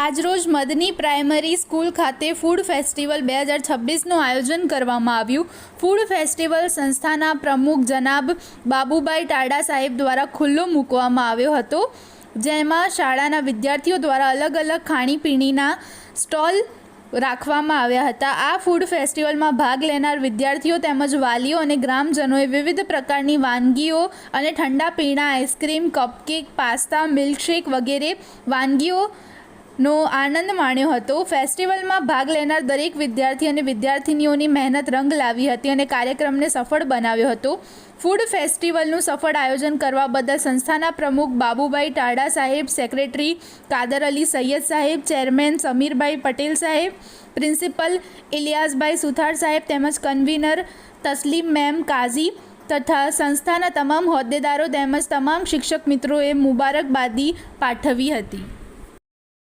આજરોજ Madni primary school ખાતે food festival બે હજાર છવ્વીસનું આયોજન કરવામાં આવ્યું. ફૂડ ફેસ્ટિવલ સંસ્થાના પ્રમુખ જનાબ બાબુભાઈ ટાડા સાહેબ દ્વારા ખુલ્લો મૂકવામાં આવ્યો હતો, જેમાં શાળાના વિદ્યાર્થીઓ દ્વારા અલગ અલગ ખાણીપીણીના સ્ટોલ રાખવામાં આવ્યા હતા. આ ફૂડ ફેસ્ટિવલમાં ભાગ લેનાર વિદ્યાર્થીઓ તેમજ વાલીઓ અને ગ્રામજનોએ વિવિધ પ્રકારની વાનગીઓ અને ઠંડા પીણા આઈસ્ક્રીમ કપકેક પાસ્તા મિલ્કશેક વગેરે વાનગીઓ નો આનંદ માણ્યો હતો. ફેસ્ટિવલમાં ભાગ લેનાર દરેક વિદ્યાર્થી અને વિદ્યાર્થિનીઓની મહેનત રંગ લાવી હતી અને કાર્યક્રમને સફળ બનાવ્યો હતો. ફૂડ ફેસ્ટિવલનું સફળ આયોજન કરવા બદલ સંસ્થાના પ્રમુખ બાબુભાઈ ટાડા સાહેબ, સેક્રેટરી કાદર અલી સૈયદ સાહેબ, ચેરમેન સમીરભાઈ પટેલ સાહેબ, પ્રિન્સિપલ ઇલિયાસભાઈ સુથાર સાહેબ તેમજ કન્વીનર તસલીમ મેમ કાઝી તથા સંસ્થાના તમામ હોદ્દેદારો તેમજ તમામ શિક્ષક મિત્રોએ મુબારકબાદી પાઠવી હતી.